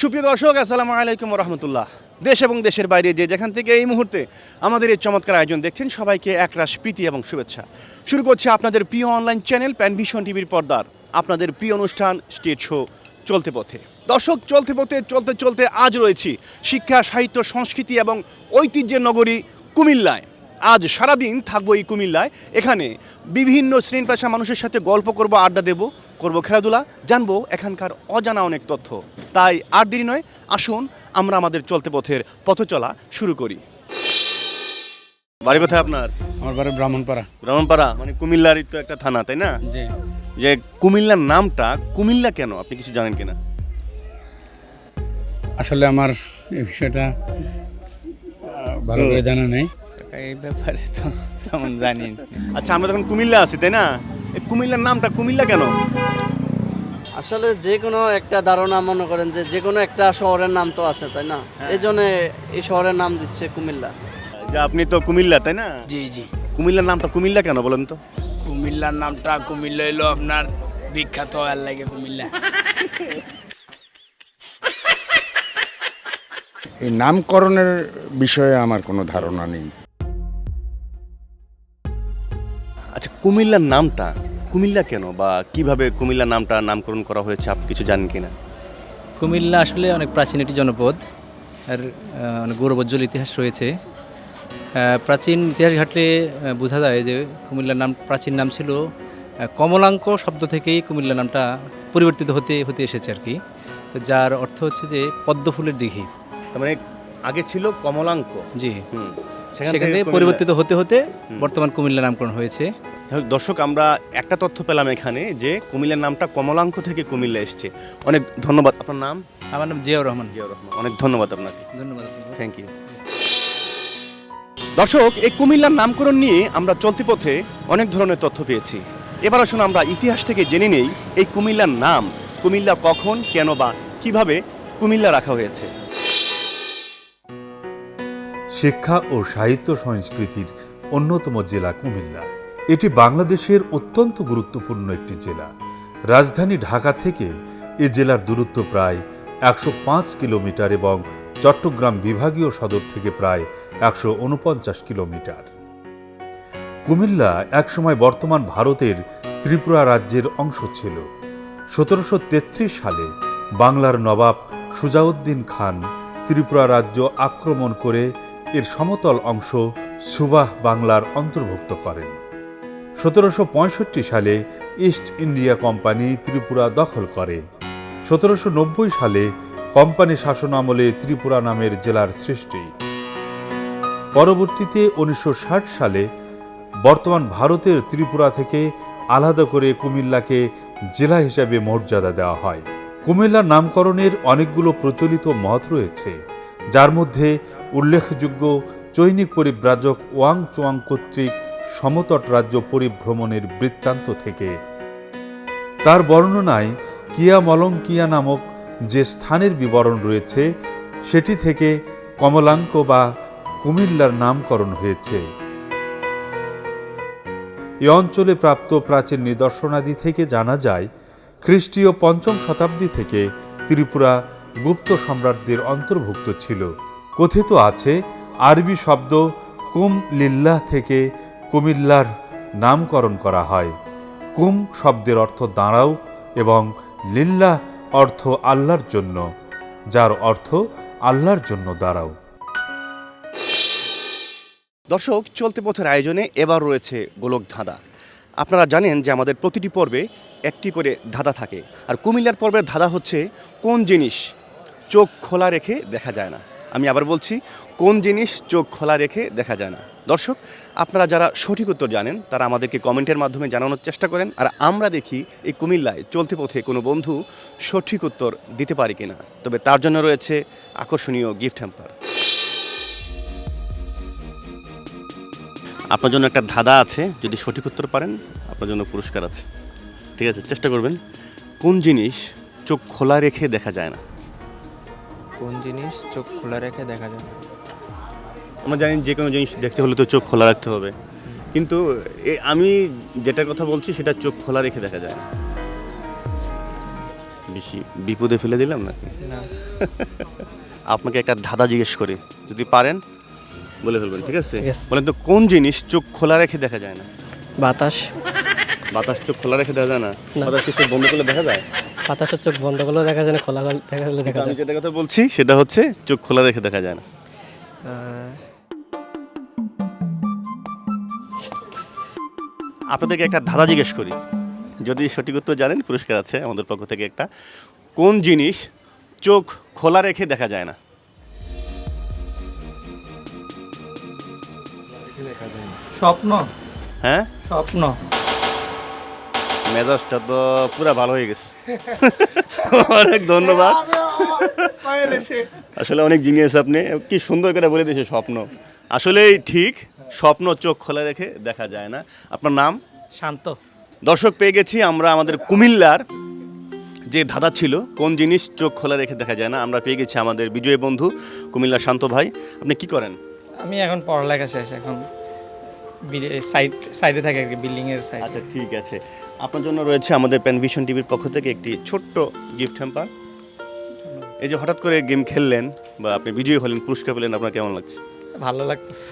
সুপ্রিয় দর্শক, আসসালামু আলাইকুম রহমতুল্লাহ দেশ এবং দেশের বাইরে যে যেখান থেকে এই মুহূর্তে আমাদের এই চমৎকার আয়োজন দেখছেন, সবাইকে একরাশ প্রীতি এবং শুভেচ্ছা। শুরু করছে আপনাদের প্রিয় অনলাইন চ্যানেল প্যানভিশন টিভির পর্দার। আপনাদের প্রিয় অনুষ্ঠান স্টেজ শো চলতে পথে। দর্শক, চলতে পথে, চলতে চলতে আজ রয়েছি শিক্ষা, সাহিত্য, সংস্কৃতি এবং ঐতিহ্যের নগরী কুমিল্লায়। আজ সারাদিন থাকব এই কুমিল্লায়। এখানে বিভিন্ন শ্রেণি পেশা মানুষের সাথে গল্প করব আড্ডা দেব করব খেলাধুলা জানব এখানকার অজানা অনেক তথ্য। তাই আর দেরি নয় আসুন আমরা আমাদের চলতে পথের পথ চলা শুরু করি। বাড়ি কোথায় আপনার? আমার বাড়ি ব্রাহ্মণপাড়া। ব্রাহ্মণপাড়া মানে কুমিল্লারই তো একটা থানা তাই না? জি। যে কুমিল্লার নামটা কুমিল্লা কেন? আপনি কিছু জানেন কিনা? আসলে আমার এই বিষয়টা ভালো করে জানা নেই। এই ব্যাপারে তো তেমন জানি আচ্ছা আমরা তখন কুমিল্লা আছি তাই না? এই কুমিল্লার নামটা কুমিল্লা কেন? আসলে যে কোনো একটা ধারণা মনে করেন যে যে কোনো একটা শহরের নাম তো আছে তাই না? এই জন্য এই শহরের নাম দিচ্ছে কুমিল্লা। যে আপনি তো কুমিল্লা তাই না? জি জি। কুমিল্লার নামটা কুমিল্লা কেন বলেন তো? কুমিল্লার নামটা কুমিল্লা হইল আপনার বিখ্যাত আর লাগে কুমিল্লা। এই নামকরণের বিষয়ে আমার কোনো ধারণা নেই। কুমিল্লার নামটা কুমিল্লা কেন বা কীভাবে কুমিল্লার নামটা নামকরণ করা হয়েছে আপনি কিছু জানেন কি না কুমিল্লা আসলে অনেক প্রাচীন একটি জনপদ আর অনেক গৌরবোজ্জ্বল ইতিহাস রয়েছে। প্রাচীন ইতিহাস ঘাটলে বোঝা যায় যে কুমিল্লার নাম প্রাচীন নাম ছিল কমলাঙ্ক শব্দ থেকেই কুমিল্লা নামটা পরিবর্তিত হতে হতে এসেছে আর কি। তো যার অর্থ হচ্ছে যে পদ্ম ফুলের দিঘি। তার মানে আগে ছিল কমলাঙ্ক। জি। সেখান থেকে পরিবর্তিত হতে হতে বর্তমান কুমিল্লা নামকরণ হয়েছে। হ্যাঁ, দর্শক আমরা একটা তথ্য পেলাম এখানে যে কুমিল্লার নামটা কমলাঙ্ক থেকে কুমিল্লা এসছে। অনেক ধন্যবাদ। আপনার নাম? আমার নাম জিয়াউর রহমান। জিয়াউর রহমান। অনেক ধন্যবাদ আপনাকে। ধন্যবাদ থ্যাংক ইউ দর্শক এই কুমিল্লার নামকরণ নিয়ে আমরা চলতি পথে অনেক ধরনের তথ্য পেয়েছি। এবার আসুন আমরা ইতিহাস থেকে জেনে নেই এই কুমিল্লার নাম। কুমিল্লা কখন কেন বা কীভাবে কুমিল্লা রাখা হয়েছে। শিক্ষা ও সাহিত্য সংস্কৃতির অন্যতম জেলা কুমিল্লা। এটি বাংলাদেশের অত্যন্ত গুরুত্বপূর্ণ একটি জেলা। রাজধানী ঢাকা থেকে এ জেলার দূরত্ব প্রায় একশো পাঁচ কিলোমিটার এবং চট্টগ্রাম বিভাগীয় সদর থেকে প্রায় একশো উনপঞ্চাশ কিলোমিটার। কুমিল্লা একসময় বর্তমান ভারতের ত্রিপুরা রাজ্যের অংশ ছিল। সতেরোশো তেত্রিশ সালে বাংলার নবাব সুজাউদ্দিন খান ত্রিপুরা রাজ্য আক্রমণ করে এর সমতল অংশ সুবাহ বাংলার অন্তর্ভুক্ত করেন। সতেরোশো পঁয়ষট্টি সালে ইস্ট ইন্ডিয়া কোম্পানি ত্রিপুরা দখল করে। সতেরোশো নব্বই সালে কোম্পানি শাসন আমলে ত্রিপুরা নামের জেলার সৃষ্টি। পরবর্তীতে উনিশশো ষাট সালে বর্তমান ভারতের ত্রিপুরা থেকে আলাদা করে কুমিল্লাকে জেলা হিসাবে মর্যাদা দেওয়া হয়। কুমিল্লার নামকরণের অনেকগুলো প্রচলিত মত রয়েছে, যার মধ্যে উল্লেখযোগ্য চৈনিক পরিব্রাজক ওয়াং চোয়াং কর্তৃক সমতট রাজ্য পরিভ্রমণের বৃত্তান্ত থেকে। তার বর্ণনায় কিয়া মলঙ্কিয়া নামক যে স্থানের বিবরণ রয়েছে, সেটি থেকে কমলাঙ্ক বা কুমিল্লার নামকরণ হয়েছে। এ অঞ্চলে প্রাপ্ত প্রাচীন নিদর্শনাদি থেকে জানা যায়, খ্রিস্টীয় পঞ্চম শতাব্দী থেকে ত্রিপুরা গুপ্ত সম্রাটদের অন্তর্ভুক্ত ছিল। কথিত আছে, আরবি শব্দ কুম লিল্লাহ থেকে কুমিল্লার নামকরণ করা হয়। কুম শব্দের অর্থ দাঁড়াও এবং লিল্লাহ অর্থ আল্লাহর জন্য, যার অর্থ আল্লাহর জন্য দাঁড়াও। দর্শক, চলতি পথের আয়োজনে এবার রয়েছে গোলক ধাঁধা। আপনারা জানেন যে আমাদের প্রতিটি পর্বে একটি করে ধাঁধা থাকে। আর কুমিল্লার পর্বের ধাঁধা হচ্ছে কোন জিনিস চোখ খোলা রেখে দেখা যায় না। আমি আবার বলছি, কোন জিনিস চোখ খোলা রেখে দেখা যায় না। দর্শক, আপনারা যারা সঠিক উত্তর জানেন, তারা আমাদেরকে কমেন্টের মাধ্যমে জানানোর চেষ্টা করেন, আর আমরা দেখি এই কুমিল্লায় চলতে পথে কোনো বন্ধু সঠিক উত্তর দিতে পারি কিনা। তবে তার জন্য রয়েছে আকর্ষণীয় গিফট হ্যাম্পার। আপনার জন্য একটা ধাঁধা আছে, যদি সঠিক উত্তর পারেন, আপনার জন্য পুরস্কার আছে। ঠিক আছে, চেষ্টা করবেন। কোন জিনিস চোখ খোলা রেখে দেখা যায় না? কোন জিনিস চোখ খোলা রেখে দেখা যায় না? আমরা জানি যে কোনো জিনিস দেখতে হলে তো চোখ খোলা রাখতে হবে। কিন্তু এ আমি যেটার কথা বলছি সেটা চোখ খোলা রেখে দেখা যায়। বেশি বিপদে ফেলে দিলাম নাকি? না। আপনাকে একটা ধাঁধা জিজ্ঞেস করি। যদি পারেন বলে ফেলবেন ঠিক আছে? বলেন তো কোন জিনিস চোখ খোলা রেখে দেখা যায় না? বাতাস। বাতাস চোখ খোলা রেখে দেখা যায় না? বাতাস কিছু বন্ধ করলে দেখা যায়? বাতাসের চোখ বন্ধ করলেও দেখা যায় না খোলা দেখা গেলে দেখা আমি যেটা কথা বলছি সেটা হচ্ছে চোখ খোলা রেখে দেখা যায় না। আপনাদেরকে একটা ধাঁধা জিজ্ঞেস করি। যদি সঠিক উত্তর জানেন পুরস্কার আছে আমাদের পক্ষ থেকে একটা। কোন জিনিস চোখ খোলা রেখে দেখা যায় না? স্বপ্ন। হ্যাঁ? স্বপ্ন। মেজাজটা তো পুরা ভালো হয়ে গেছে। অনেক ধন্যবাদ। আসলে অনেক জিনিস আপনি। কি সুন্দর করে বলে দিয়েছে স্বপ্ন। আসলেই ঠিক। স্বপ্ন চোখ খোলা রেখে দেখা যায় না। আপনার নাম? শান্ত। দর্শক পেয়ে গেছি আমরা আমাদের কুমিল্লার যে ধাঁধা ছিল কোন জিনিস চোখ খোলা রেখে দেখা যায় না আমরা পেয়ে গেছি আমাদের বিজয় বন্ধু কুমিল্লার শান্ত ভাই। আপনি কি করেন? আমি এখন পড়ালেখা শেষ এখন সাইড সাইডে থাকে আর কি বিল্ডিং এর সাইড আচ্ছা ঠিক আছে। আপনার জন্য রয়েছে আমাদের প্যানভিশন টিভির পক্ষ থেকে একটি ছোট্ট গিফট হ্যাম্পার এই যে হঠাৎ করে গেম খেললেন বা আপনি বিজয়ী হলেন পুরস্কার পেলেন আপনার কেমন লাগছে? ভালো লাগতেছে।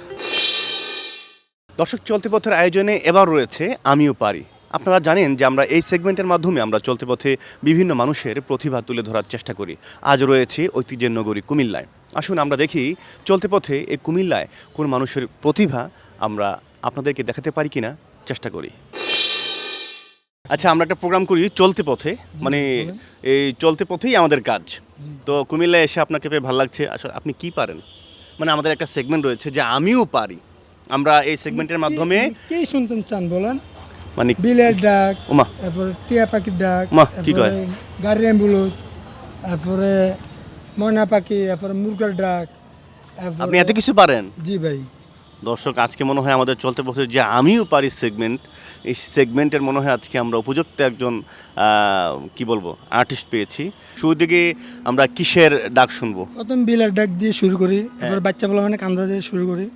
দর্শক চলতি পথের আয়োজনে এবার রয়েছে আমিও পারি। আপনারা জানেন যে আমরা এই সেগমেন্টের মাধ্যমে আমরা চলতি পথে বিভিন্ন মানুষের প্রতিভা তুলে ধরার চেষ্টা করি। আজ রয়েছে ঐতিহ্যের নগরী কুমিল্লায়। আসুন আমরা দেখি চলতি পথে এই কুমিল্লায় কোন মানুষের প্রতিভা আমরা আপনাদেরকে দেখাতে পারি কিনা চেষ্টা করি। আচ্ছা আমরা একটা প্রোগ্রাম করি চলতে পথে মানে এই চলতে পথেই আমাদের কাজ। তো কুমিল্লায় এসে আপনাকে পেয়ে ভালো লাগছে। আসলে আপনি কি পারেন? মানে আমাদের একটা সেগমেন্ট রয়েছে যে আমিও পারি। আমরা এই সেগমেন্টের মাধ্যমে কি শুনতেন চান বলেন? মানে বিলের ডাক ওমা তারপরে টিয়া পাখির ডাক মা, কি কয়? গাড়ির অ্যাম্বুলেন্স তারপরে ময়না পাখি তারপরে মুরগার ডাক আপনি এত কিছু পারেন? জি ভাই। দর্শক আজকে মনে হয় আমাদের চলতে বছর যে আমিও পারি সেগমেন্ট এই সেগমেন্টের মনে হয় আজকে আমরা উপযুক্ত একজন কি বলব আর্টিস্ট পেয়েছি। শুরু থেকে আমরা কিসের ডাক শুনব? প্রথম বিলের ডাক দিয়ে শুরু করি তারপরে বাচ্চা বলা মানে কান্দা দিয়ে শুরু করি।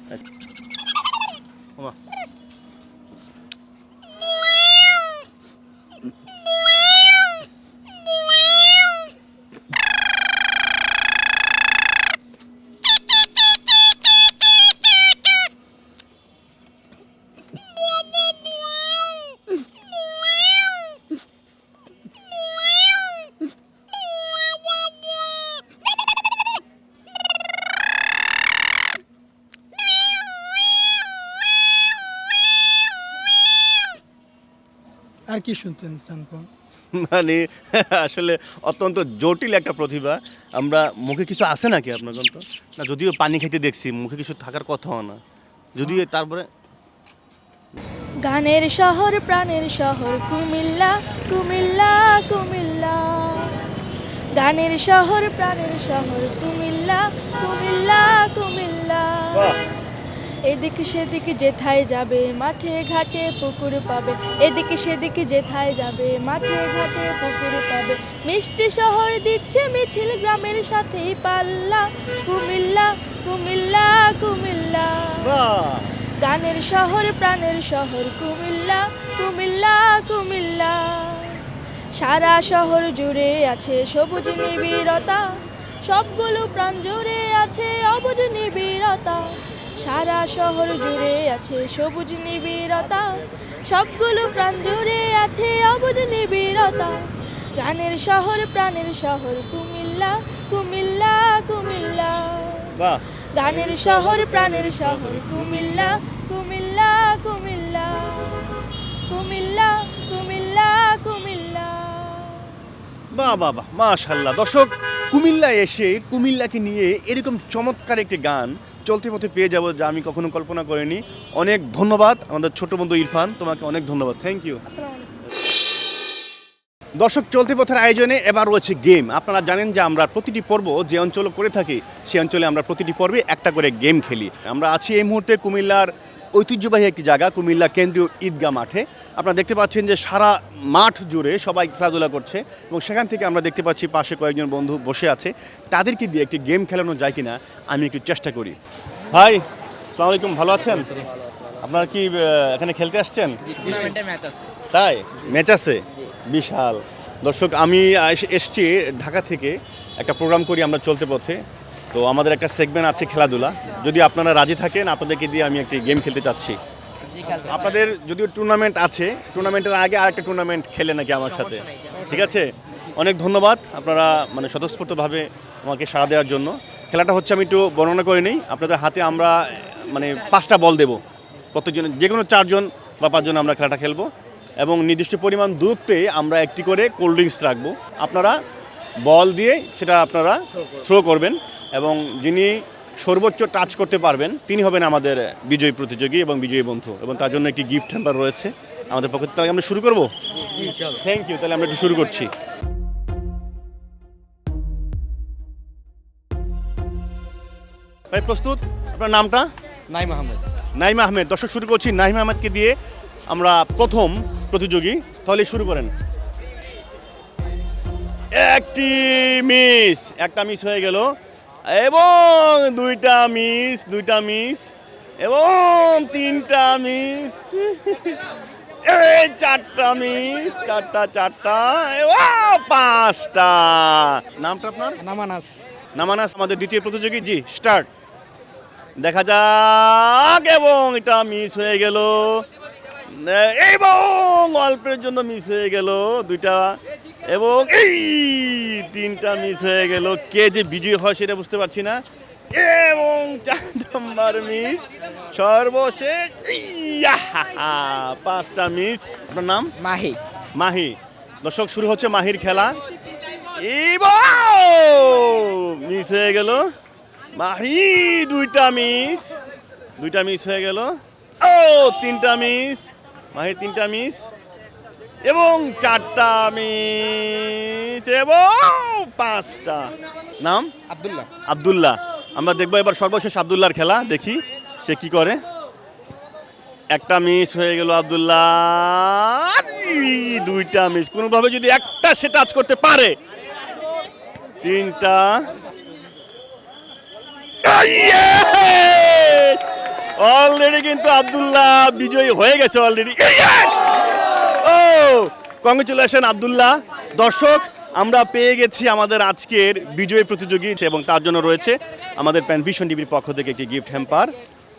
আর কি শুনতেন চান মানে আসলে অত্যন্ত জটিল একটা প্রতিভা। আমরা মুখে কিছু আছে নাকি আপনার তো না যদিও পানি খেতে দেখছি মুখে কিছু থাকার কথাও না। যদিও তারপরে? গানের শহর প্রাণের শহর কুমিল্লা কুমিল্লা কুমিল্লা। গানের শহর প্রাণের শহর কুমিল্লা কুমিল্লা। এদিকে সেদিকে যেথায় যাবে মাঠে ঘাটে পুকুর পাবে। এদিকে সেদিকে যেথায় যাবে মাঠে ঘাটে পুকুর পাবে। মিষ্টি শহর দিচ্ছে মিছিল গ্রামের সাথেই পাল্লা। কুমিল্লা কুমিল্লা কুমিল্লা। গানের শহর প্রাণের শহর কুমিল্লা কুমিল্লা কুমিল্লা। সারা শহর জুড়ে আছে সবুজ নিবিড়তা। সবগুলো প্রাণ জুড়ে আছে অবুজ নিবিড়তা। সারা শহর জুড়ে আছে সবুজ নিবিড়তা। সবগুলো প্রাণ জুড়ে আছে অবুজ নিবিড়তা। গানের শহর প্রাণের শহর কুমিল্লা কুমিল্লা কুমিল্লা। বাহ। গানের শহর প্রাণের শহর কুমিল্লা কুমিল্লা কুমিল্লা। কুমিল্লা কুমিল্লা কুমিল্লা। বাহ বাহ বাহ মাশাল্লাহ। দর্শক কুমিল্লা এসে কুমিল্লাকে নিয়ে এরকম চমৎকার একটি গান চলতে পথে পেয়ে যাব যা আমি কখনো কল্পনা করিনি। অনেক ধন্যবাদ আমাদের ছোট বন্ধু ইরফান তোমাকে অনেক ধন্যবাদ। থ্যাংক ইউ দর্শক চলতি পথের আয়োজনে এবার রয়েছে গেম আপনারা জানেন যে আমরা প্রতিটি পর্ব যে অঞ্চলে করে থাকি সেই অঞ্চলে আমরা প্রতিটি পর্বে একটা করে গেম খেলি। আমরা আছি এই মুহূর্তে কুমিল্লার ঐতিহ্যবাহী একটি জায়গা কুমিল্লা কেন্দ্রীয় ঈদগাহ মাঠে। আপনারা দেখতে পাচ্ছেন যে সারা মাঠ জুড়ে সবাই খেলাধুলা করছে এবং সেখান থেকে আমরা দেখতে পাচ্ছি পাশে কয়েকজন বন্ধু বসে আছে। তাদেরকে দিয়ে একটি গেম খেলানো যায় কিনা আমি একটু চেষ্টা করি। ভাই সালাম আলাইকুম ভালো আছেন? আপনারা কি এখানে খেলতে আসছেন? তাই? ম্যাচ আছে? বিশাল। দর্শক আমি এসছি ঢাকা থেকে। একটা প্রোগ্রাম করি আমরা চলতে পথে। তো আমাদের একটা সেগমেন্ট আছে খেলাধুলা। যদি আপনারা রাজি থাকেন আপনাদেরকে দিয়ে আমি একটি গেম খেলতে চাচ্ছি। আপনাদের যদিও টুর্নামেন্ট আছে টুর্নামেন্টের আগে আরেকটা টুর্নামেন্ট খেলে নাকি আমার সাথে? ঠিক আছে? অনেক ধন্যবাদ আপনারা মানে স্বতঃস্ফূর্তভাবে আমাকে সাড়া দেওয়ার জন্য। খেলাটা হচ্ছে আমি একটু বর্ণনা করে নিই। আপনাদের হাতে আমরা মানে পাঁচটা বল দেব। প্রত্যেকজন যে কোনো চারজন বা পাঁচজন আমরা খেলাটা খেলব। এবং নির্দিষ্ট পরিমাণ দূরত্বে আমরা একটি করে কোল্ড ড্রিঙ্কস রাখব। আপনারা বল দিয়ে সেটা আপনারা থ্রো করবেন। এবং যিনি সর্বোচ্চ টাচ করতে পারবেন তিনি হবেন আমাদের বিজয়ী প্রতিযোগী এবং বিজয়ী বন্ধু এবং তার জন্য একটি গিফট হ্যাম্পার রয়েছে আমাদের পক্ষ থেকে। তাহলে আমরা শুরু করব? থ্যাংক ইউ তাহলে আমরা একটু শুরু করছি। ভাই প্রস্তুত? আপনার নামটা? নাইম আহমেদ। নাইম আহমেদ। দর্শক শুরু করছি নাইম আহমেদকে দিয়ে আমরা প্রথম প্রতিযোগী। তাহলে শুরু করেন। একটি মিস একটা মিস হয়ে গেল। এবং দুইটা মিস দুইটা মিস এবং তিনটা মিস। এই চারটা মিস চারটা চারটা এবং পাঁচটা। নামটা আপনার? নামানাস। নামানাস আমাদের দ্বিতীয় প্রতিযোগী জি স্টার্ট। দেখা যাক এবং এটা মিস হয়ে গেল। এবং অল্পের জন্য মিস হয়ে গেল দুইটা এবং এই তিনটা মিস হয়ে গেল। কে যে বিজয়ী হয় সেটা বুঝতে পারছি না। এবং চার নম্বর মিস সর্বশেষ! পাঁচটা মিস আপনার নাম? মাহি। মাহি। দর্শক শুরু হচ্ছে মাহির খেলা। মিস হয়ে গেল মাহি দুইটা মিস দুইটা মিস হয়ে গেল। ও তিনটা মিস মাহির তিনটা মিস এবং চারটা মিস এবং পাঁচটা। নাম? আব্দুল্লাহ। আব্দুল্লাহ। আমরা দেখব এবার সর্বশেষ আব্দুল্লাহর খেলা দেখি সে কি করে। একটা মিস হয়ে গেল আব্দুল্লাহ। দুইটা মিস। কোনোভাবে যদি একটা সে টাচ করতে পারে। তিনটা। অলরেডি কিন্তু আব্দুল্লাহ বিজয়ী হয়ে গেছে অলরেডি ও কংগ্রেচুলেশন আব্দুল্লাহ। দর্শক আমরা পেয়ে গেছি আমাদের আজকের বিজয়ী প্রতিযোগী এবং তার জন্য রয়েছে আমাদের প্যানভিশন টিভির পক্ষ থেকে একটি গিফট হ্যাম্পার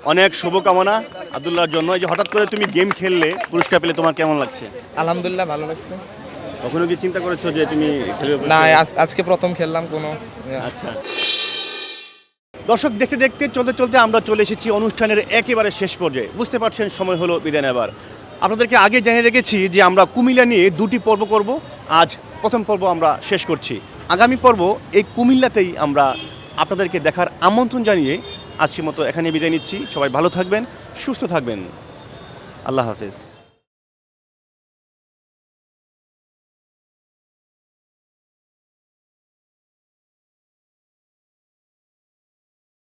অনেক শুভকামনা আবদুল্লাহর জন্য। এই যে হঠাৎ করে তুমি গেম খেললে পুরস্কার পেলে তোমার কেমন লাগছে? আলহামদুলিল্লাহ ভালো লাগছে। কখনো কি চিন্তা করেছ যে তুমি খেলবে না আজ- আজকে প্রথম খেললাম কোনো। আচ্ছা। দর্শক, দেখতে দেখতে, চলতে চলতে আমরা চলে এসেছি অনুষ্ঠানের একেবারে শেষ পর্যায়ে। বুঝতে পারছেন, সময় হলো বিদায় নেবার। আপনাদেরকে আগে জেনে রেখেছি যে আমরা কুমিল্লা নিয়ে দুটি পর্ব করব। আজ প্রথম পর্ব আমরা শেষ করছি। আগামী পর্ব এই কুমিল্লাতেই আমরা আপনাদেরকে দেখার আমন্ত্রণ জানিয়ে আজকের মতো এখানে বিদায় নিচ্ছি। সবাই ভালো থাকবেন, সুস্থ থাকবেন। আল্লাহ হাফেজ।